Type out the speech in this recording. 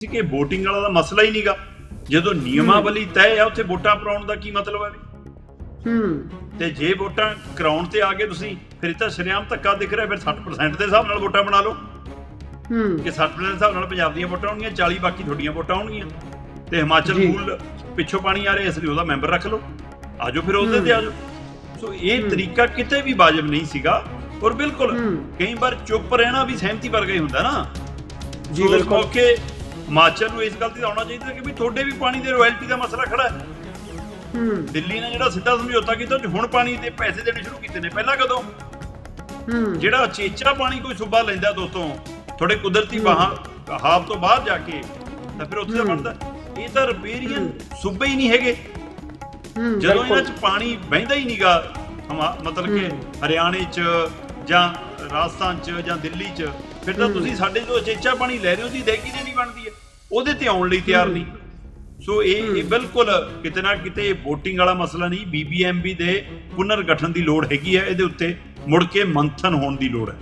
ਸੀ ਕਿ VOTING ਵਾਲਾ ਦਾ ਮਸਲਾ ਹੀ ਨਹੀਂਗਾ ਜਦੋਂ ਨਿਯਮਾਵਲੀ ਤੈਅ ਆ ਉੱਥੇ ਵੋਟਾਂ ਪਾਉਣ ਦਾ ਕੀ ਮਤਲਬ ਹੈ ਵੀ? ਹੂੰ। ਤੇ ਜੇ ਵੋਟਾਂ ਕਰਾਉਣ ਤੇ ਆ ਗਏ ਤੁਸੀਂ ਫਿਰ ਇਹ ਤਾਂ ਸ਼ਰੇਆਮ ਧੱਕਾ ਦਿਖ ਰਿਹਾ ਫਿਰ 60% ਦੇ ਹਿਸਾਬ ਨਾਲ ਵੋਟਾਂ ਬਣਾ ਲਓ। ਹੂੰ। ਕਿ 60% ਦੇ ਹਿਸਾਬ ਨਾਲ ਪੰਜਾਬ ਦੀਆਂ ਵੋਟਾਂ ਆਉਣਗੀਆਂ 40 ਬਾਕੀ ਤੁਹਾਡੀਆਂ ਵੋਟਾਂ ਆਉਣਗੀਆਂ ਤੇ ਹਿਮਾਚਲ। ਮੂਲ ਪਿੱਛੋਂ ਪਾਣੀ ਆ ਰਿਹਾ ਇਸ ਲਈ ਉਹਦਾ ਮੈਂਬਰ ਰੱਖ ਲਓ। ਆਜੋ ਫਿਰ ਉਹਦੇ ਤੇ ਆਜੋ। ਸੋ ਇਹ। ਤਰੀਕਾ ਕਿਤੇ ਵੀ ਵਾਜਬ ਨਹੀਂ ਸੀਗਾ। ਔਰ ਬਿਲਕੁਲ। ਕਈ ਵਾਰ ਚੁੱਪ ਰਹਿਣਾ ਵੀ ਸਹਿਮਤੀ ਵਰਗਾ ਹੀ ਹੁੰਦਾ ਨਾ। ਜੀ ਬਿਲਕੁਲ। ਮੌਕੇ ਹਿਮਾਚਲ ਨੂੰ ਇਸ ਗੱਲ ਤੇ ਆਉਣਾ ਚਾਹੀਦਾ ਕਿ ਵੀ ਤੁਹਾਡੇ ਵੀ ਪਾਣੀ ਦੇ ਰਾਇਲਟੀ ਦਾ ਮਸਲਾ ਖੜਾ ਹੈ ਹੂੰ ਦਿੱਲੀ ਨੇ ਜਿਹੜਾ ਸਿੱਧਾ ਸਮਝੌਤਾ ਕੀਤਾ ਉਹ 'ਚ ਹੁਣ ਪਾਣੀ ਦੇ ਪੈਸੇ ਦੇਣੇ ਸ਼ੁਰੂ ਕੀਤੇ ਨੇ ਪਹਿਲਾਂ ਕਦੋਂ ਹੂੰ ਜਿਹੜਾ ਚੇਚਾ ਪਾਣੀ ਕੋਈ ਸੂਬਾ ਲੈਂਦਾ ਦੋਸਤੋਂ ਥੋੜੇ ਕੁਦਰਤੀ। ਬਾਹਾਂ ਹਾਵ ਤੋਂ ਬਾਹਰ ਜਾ ਕੇ ਤਾਂ ਫਿਰ ਉੱਥੇ ਦਾ। ਬਣਦਾ ਇਹ ਤਾਂ ਰਿਪੇਰੀਅਨ ਸੂਬੇ ਹੀ ਨਹੀਂ ਹੈਗੇ ਹੂੰ ਜਦੋਂ। ਇਹਨਾਂ 'ਚ ਪਾਣੀ ਵਹਿੰਦਾ ਹੀ ਨਹੀਂਗਾ ਮਤਲਬ ਕਿ। ਹਰਿਆਣੇ 'ਚ ਜਾਂ ਰਾਜਸਥਾਨ 'ਚ ਜਾਂ ਦਿੱਲੀ 'ਚ ਫਿਰ ਤਾਂ। ਤੁਸੀਂ ਸਾਡੇ ਤੋਂ ਚੇਚਾ ਪਾਣੀ ਲੈ ਰਹੇ ਹੋ ਦੀ ਦੇਗੀ ਦੇ ਨਹੀਂ ਬਣਦੀ ਹੈ ਉਹਦੇ ਤੇ ਆਉਣ ਲਈ ਤਿਆਰ। ਨਹੀਂ ਸੋ ਇਹ ਇਹ। ਬਿਲਕੁਲ ਕਿਤੇ ਨਾ ਕਿਤੇ VOTING ਵਾਲਾ ਮਸਲਾ ਨਹੀਂ ਬੀਬੀਐਮਬੀ ਦੇ ਪੁਨਰ ਗਠਨ ਦੀ ਲੋੜ ਹੈਗੀ ਹੈ ਇਹਦੇ ਉੱਤੇ ਮੁੜ ਕੇ ਮੰਥਨ ਹੋਣ ਦੀ ਲੋੜ ਹੈ